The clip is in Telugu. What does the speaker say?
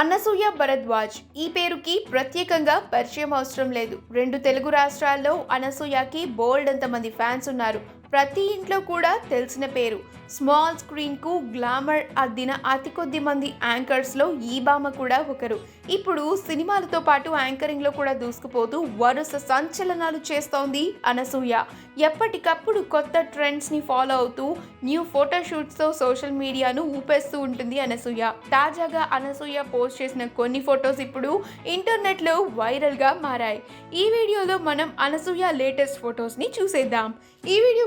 అనసూయ భరద్వాజ్ ఈ పేరుకి ప్రత్యేకంగా పరిచయం అవసరం లేదు. రెండు తెలుగు రాష్ట్రాల్లో అనసూయకి బోల్డ్ అంతమంది ఫ్యాన్స్ ఉన్నారు. ప్రతి ఇంట్లో కూడా తెలిసిన పేరు. స్మాల్ స్క్రీన్కు గ్లామర్ అద్దిన అతి కొద్ది మంది యాంకర్స్లో ఈ భామ కూడా ఒకరు. ఇప్పుడు సినిమాలతో పాటు యాంకరింగ్లో కూడా దూసుకుపోతూ వరుస సంచలనాలు చేస్తోంది అనసూయ. ఎప్పటికప్పుడు కొత్త ట్రెండ్స్ని ఫాలో అవుతూ న్యూ ఫోటోషూట్స్తో సోషల్ మీడియాను ఊపేస్తూ ఉంటుంది అనసూయ. తాజాగా అనసూయ పోస్ట్ చేసిన కొన్ని ఫొటోస్ ఇప్పుడు ఇంటర్నెట్లో వైరల్గా మారాయి. ఈ వీడియోలో మనం అనసూయ లేటెస్ట్ ఫొటోస్ని చూసేద్దాం. ఈ వీడియో